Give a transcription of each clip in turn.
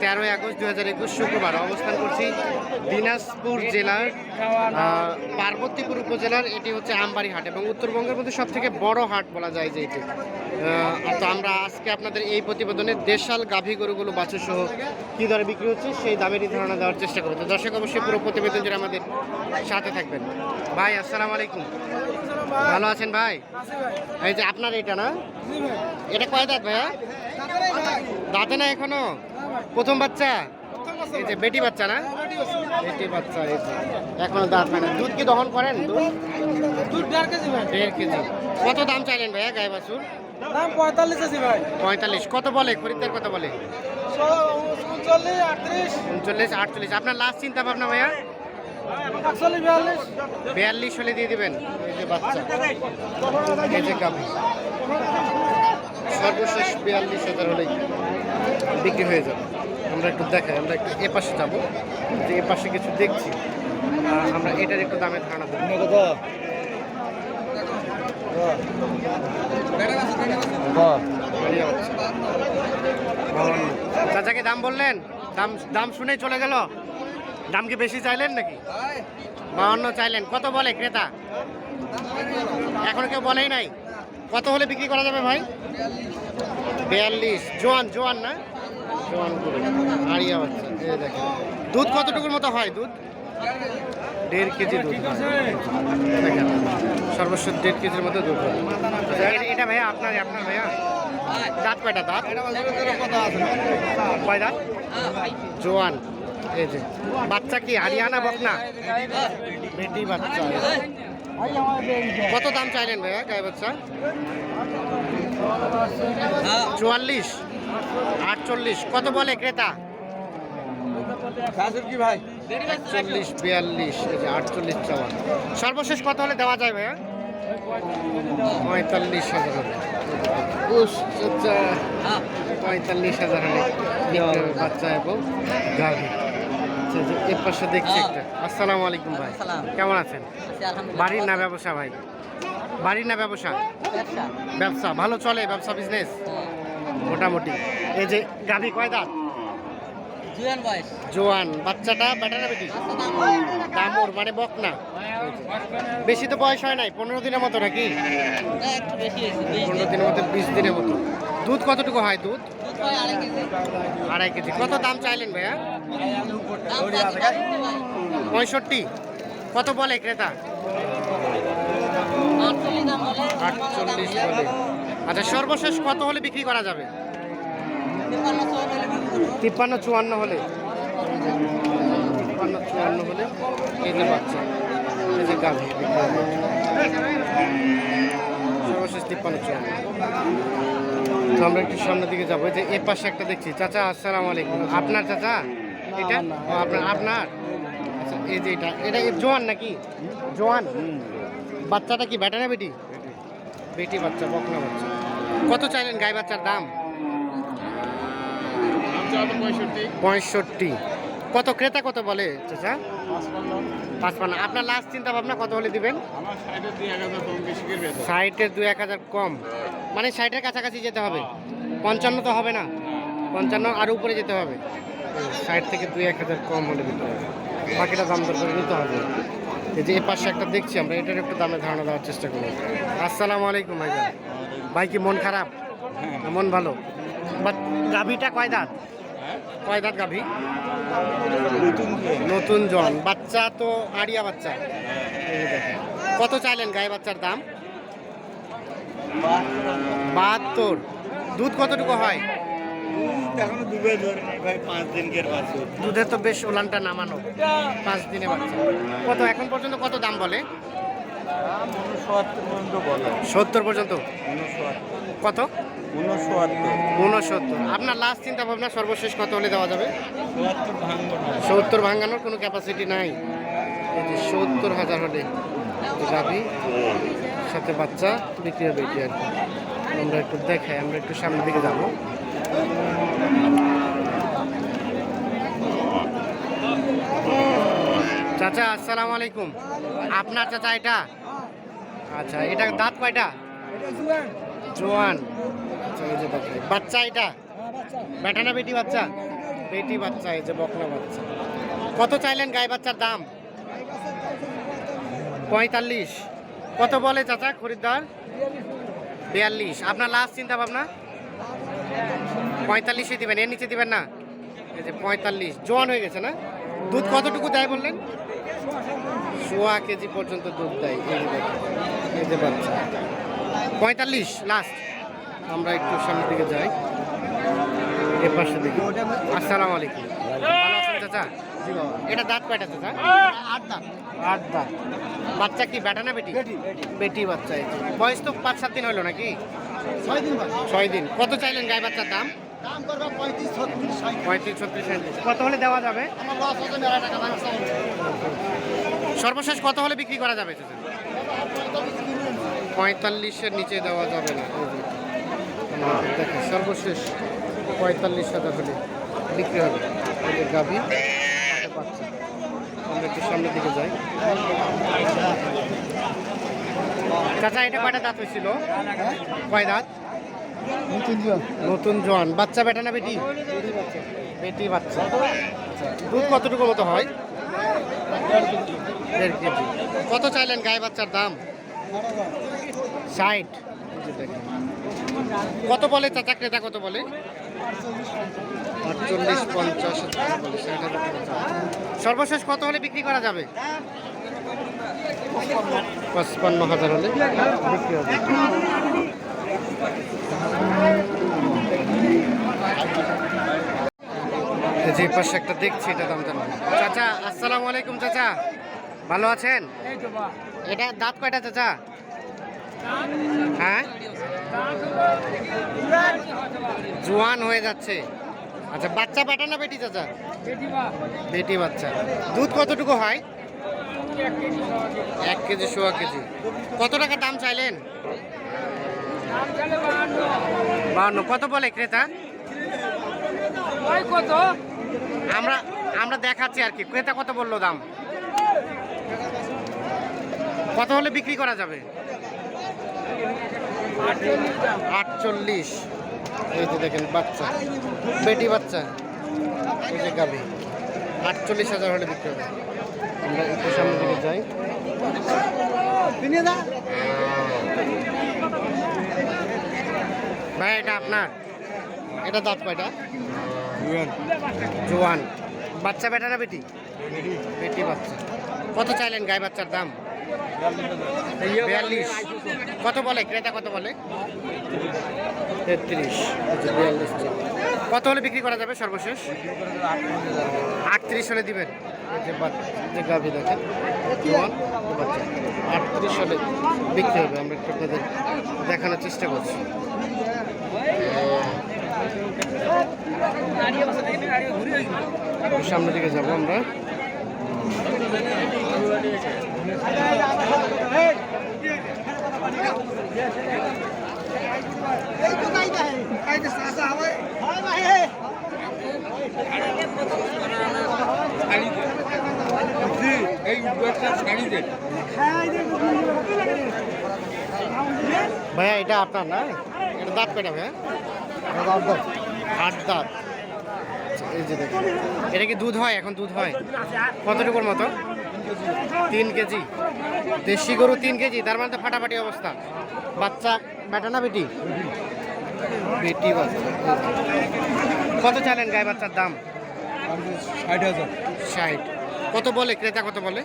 তেরোই আগস্ট দু হাজার একুশ শুক্রবার অবস্থান করছি দিনাজপুর জেলার পার্বতীপুর উপজেলার এটি হচ্ছে আমবাড়ি হাট এবং উত্তরবঙ্গের মধ্যে সব থেকে বড় হাট বলা যায় যে এটি। তো আমরা আজকে আপনাদের এই প্রতিবেদনে দেশাল গাভী গরুগুলো বাছুর সহ কী দরে বিক্রি হচ্ছে সেই দামেরই ধারণা দেওয়ার চেষ্টা করব। তো দর্শক অবশ্যই পুরো প্রতিবেদন জুড়ে আমাদের সাথে থাকবেন। ভাই আসসালামু আলাইকুম। ভালো আছেন ভাই? এই যে আপনার এটা না? এটা কয় দাঁত ভাইয়া? দাঁতে না এখনও? প্রথম বাচ্চা? এই যে বেটি বাচ্চা না? বেটি বাচ্চা এই যে। এখনও দাঁত হয় না। দুধ কি দহন করেন? দুধ? দেড় কেজি ভাই। দেড় কেজি। কত দাম চাইলেন ভাইয়া গায়ে বাছুর? দাম পঁয়তাল্লিশ আছে ভাই। পঁয়তাল্লিশ। কত বলে? খরিদ্দার কত বলে? উনচল্লিশ আটচল্লিশ। আপনার লাস্ট চিন্তা ভাবনা ভাইয়া? বিয়াল্লিশ। হলে দিয়ে দিবেন। এই যে বাচ্চা। এই যে সর্বশেষ বিয়াল্লিশ হাজার হলেই। বিক্রি হয়ে যাবে। আমরা একটু দেখাই আমরা একটু এ পাশে যাব। যে এ পাশে কিছু দেখছি আমরা এটার একটু দামের ধারণা দেবো। চাচাকে দাম বললেন? দাম দাম শুনে চলে গেল। দাম কি বেশি চাইলেন নাকি? বাউন্ন চাইলেন। কত বলে ক্রেতা? এখনও কেউ বলেই নাই। কত হলে বিক্রি করা যাবে ভাই? বিয়াল্লিশ। জোয়ান জোয়ান না? জোয়ান করে আড়িয়া বাচ্চা। দেখেন। দুধ কতটুকুর মতো হয় দুধ? দেড় কেজি দুধ দেখেন। সর্বশেষ দেড় কেজির মতো দুধ। আচ্ছা, এটা ভাইয়া আপনার আপনার ভাইয়া? দাঁত কয়টা? দাঁত? কয় দাঁত? জোয়ান। এই যে। বাচ্চা কি হারিয়ানা বকনা? বেটি বাচ্চা। কত দাম চাইলেন ভাইয়া গায়ে বাচ্চা? চুয়াল্লিশ। আটচল্লিশ। কত বলে ক্রেতা? ভাই? চল্লিশ বিয়াল্লিশ আটচল্লিশ চাওয়া। সর্বশেষ কত হলে দেওয়া যায় ভাইয়া? পঁয়তাল্লিশ হাজার হলে। আচ্ছা, পঁয়তাল্লিশ হাজার হলে হবে বাচ্চা এবং গাভী। আচ্ছা এর পাশে দেখছি একটা। আসসালামু আলাইকুম ভাই। কেমন আছেন? বাড়ির না ব্যবসা ভাই? বাড়ির না ব্যবসা? ব্যবসা। ভালো চলে ব্যবসা বিজনেস মোটামুটি। এই যে গাভী কয় দাঁত? জুয়ান বয়স। জোয়ান। বাচ্চাটা বেটা না বেটি? দামুর। মানে বকনা। বেশি তো বয়স হয় নাই পনেরো দিনের মতো নাকি? না, পনেরো দিনের মতো বিশ দিনের মতো। দুধ কতটুকু হয় দুধ? হয় আড়াই কেজি। কত দাম চাইলেন ভাইয়া। পঁয়ষট্টি। কত বলে ক্রেতা? আটচল্লিশ আচ্ছা সর্বশেষ কত হলে বিক্রি করা যাবে? তিপ্পান্ন চুয়ান্ন হলে। তিপ্পান্ন চুয়ান্ন হলে চুয়ান্ন হলে এই যে সর্বশেষ তিপ্পান্ন চুয়ান্ন। তো আমরা একটু সামনের দিকে যাব। এই যে এ পাশে একটা দেখছি। চাচা আসসালামু আলাইকুম। আপনার চাচা? এটা? আপনার আপনার? আচ্ছা এই যে এটা। এটা জোয়ান নাকি? জোয়ান? বাচ্চাটা কি বেটা না বেটি? বেটি বাচ্চা বকনা বাচ্চা। কত চাইলেন গাই বাচ্চার দাম? পঁয়ষট্টি। কত ক্রেতা কত বলে চাচা? পাঁচপান্ন। আপনার লাস্ট চিন্তা ভাবনা কত হলে দিবেন? ষাটের দু এক হাজার কম মানে ষাটের কাছাকাছি যেতে হবে। পঞ্চান্ন তো হবে না। পঞ্চান্ন আর উপরে যেতে হবে। ষাট থেকে দুই এক হাজার কম হলে দিতে হবে। বাকিটা দাম দর করে নিতে হবে। এই যে এ পাশে একটা দেখছি আমরা এটার একটু দামে ধারণা দেওয়ার চেষ্টা করব। আসসালামু আলাইকুম ভাই ভাই কি মন খারাপ? মন ভালো? বাট গাভীটা কয় দাঁত? কয় দাঁত গাভী? নতুন জন। বাচ্চা তো আড়িয়া বাচ্চা। কত চাইলেন গায়ে বাচ্চার দাম? বাহাত্তর। দুধ কতটুকু হয়? এখনও ডুবে ধরে ভাই পাঁচ দিনকের বাছুর দুধের তো বেশ ওলানটা নামানো। পাঁচ দিনে বাচ্চা। কত? এখন পর্যন্ত কত দাম বলে? সত্তর পর্যন্ত। কত? উনসত্তর আপনার লাস্ট চিন্তা ভাবনা সর্বশেষ কত হলে দেওয়া যাবে? সত্তর ভাঙানোর কোনো ক্যাপাসিটি নাই। যে সত্তর হাজার হলে গাভি সাথে বাচ্চা বিক্রি হবে এটি আর কি। আমরা একটু দেখাই আমরা একটু সামনের দিকে যাব। চাচা চাচা আসসালামু আলাইকুম। আপনার চাচা এটা? আচ্ছা এটা দাঁত কয়টা? জোয়ান। আচ্ছা এই যে দেখেন। বাচ্চা এটা? বেটা না বেটি বাচ্চা? বেটি বাচ্চা এই যে বকনা বাচ্চা। কত চাইলেন গায়ে বাচ্চার দাম? পঁয়তাল্লিশ। কত বলে চাচা খরিদ্দার? বিয়াল্লিশ। আপনার লাস্ট চিন্তা ভাবনা পঁয়তাল্লিশে দিবেন এর নিচে দিবেন না? এই যে পঁয়তাল্লিশ। জোয়ান হয়ে গেছে না? দুধ কতটুকু দেয় বললেন? সোয়া কেজি পর্যন্ত দুধ দেয় এই যে বাচ্চা। পঁয়তাল্লিশ লাস্ট আমরা একটু সামনের দিকে যাই। এ পাশে দেখি। আসসালামু আলাইকুম। ভালো আছেন চাচা? এটা দাঁত কয়টা চাচা? আট দাঁত। আট দাঁত। বাচ্চা কি বেটা না বেটি? বেটি বাচ্চা। বয়স তো পাঁচ সাত দিন হলো নাকি? ছয় দিন ছয় দিন। কত চাইলেন গায়ে বাচ্চার দাম? পঁয়ত্রিশ ছত্রিশ কত হলে দেওয়া যাবে? সর্বশেষ কত হলে বিক্রি করা যাবে পঁয়তাল্লিশের নিচে দেওয়া যাবে না। আমাদের দেখেন সর্বশেষ পঁয়তাল্লিশ হাজার হলে বিক্রি হবে। যে গাভি আমরা একটু সামনের দিকে যাই। চাচা এটা কয়টা দাঁত হয়েছিল? কয় দাঁত? নতুন জোয়ান। বাচ্চা বেটা না বেটি? বেটি বাচ্চা। দুধ কতটুকু মতো হয়? দেড় কেজি। কত চাইলেন গায়ে বাচ্চার দাম? ষাট। কত বলে চাচা ক্রেতা কত বলে? আটচল্লিশ পঞ্চাশ। সর্বশেষ কত হলে বিক্রি করা যাবে? পঁচপান্ন হাজার হলে বিক্রি হবে। যে পাশে একটা দেখছি এটা দাম জানো চাচা আসসালামু আলাইকুম চাচা। ভালো আছেন? এটা দাঁত কয়টা চাচা? হ্যাঁ? জোয়ান হয়ে যাচ্ছে। আচ্ছা বাচ্চা বেটা না বেটি চাচা? বেটি বাচ্চা। দুধ কতটুকু হয়? এক কেজি, সোয়া কেজি। কত টাকা দাম চাইলেন? বাউন্ন কত বলে ক্রেতা? কত আমরা আমরা দেখাচ্ছি আর কি। ক্রেতা কত বলল দাম? কত হলে বিক্রি করা যাবে? আটচল্লিশ। এই যে দেখেন বাচ্চা। বেটি বাচ্চা। এই যে গাবি আটচল্লিশ হাজার হলে বিক্রি হবে। আমরা একটু সামনের দিকে যাই। ভাই এটা আপনার? এটা দাঁত কয়টা? জোয়ান। বাচ্চা বেটা না বেটি? বেটি বাচ্চা। কত চাইলেন গায়ে বাচ্চার দাম? বিয়াল্লিশ। কত বলে? ক্রেতা কত বলে? তেত্রিশ। আচ্ছা, বিয়াল্লিশ কত হলে বিক্রি করা যাবে সর্বশেষ? আটত্রিশ হলে দিবেন। যে গাভি দেখেন আটত্রিশ হলে বিক্রি হবে। আমরা একটু আপনাদের দেখানোর চেষ্টা করছি। সামনের দিকে যাব আমরা। ভাইয়া এটা আপনার না? এটা দাঁত কয়টা ভাইয়া? আট দাঁত। আচ্ছা, এই যে এটা কি দুধ হয়? এখন দুধ হয়। কতটুকুর মতো? তিন কেজি। দেশি গরু তিন কেজি তার মানে তো ফাটাফাটি অবস্থা। বাচ্চা বেটা না বেটি? বেটি বাচ্চা। কত চাইলেন গায়ে বাচ্চার দাম? ষাট হাজার। ষাট। কত বলে? ক্রেতা কত বলে?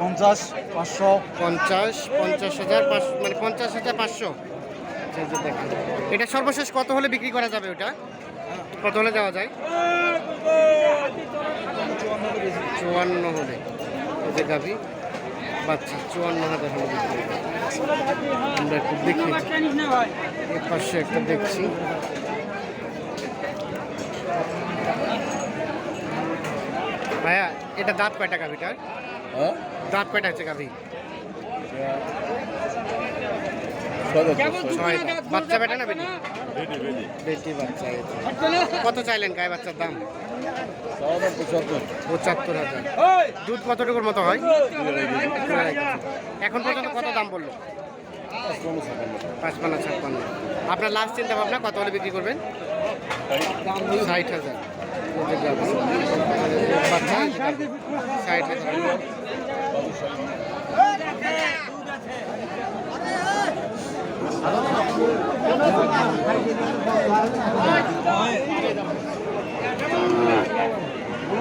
পঞ্চাশ পাঁচশো। পঞ্চাশ পঞ্চাশ হাজার পাঁচশো মানে পঞ্চাশ হাজার পাঁচশো। এটা সর্বশেষ কত হলে বিক্রি করা যাবে ওটা? কত হলে দেওয়া যায়? চুয়ান্ন হলে। যে গাভি বাচ্চা চুয়ান্ন হাজার হলে আমরা একটু দেখি। এর পাশে একটা দেখছি। ভাইয়া এটা দাঁত কয়টা গাভিটার? দাঁত কয়টা আছে গাভি? বাচ্চা বেটা না বেটি? বেটি বাচ্চা কত চাইলেন গায়ে বাচ্চার দাম? পঁচাত্তর হাজার। দুধ কতটুকুর মতো হয়? এখন পর্যন্ত কত দাম বলল? পাঁচপান্ন, ছাপ্পান্ন। আপনার লাস্ট চিন্তা ভাবনা কত হলে বিক্রি করবেন? ষাট হাজার। ষাট হাজার।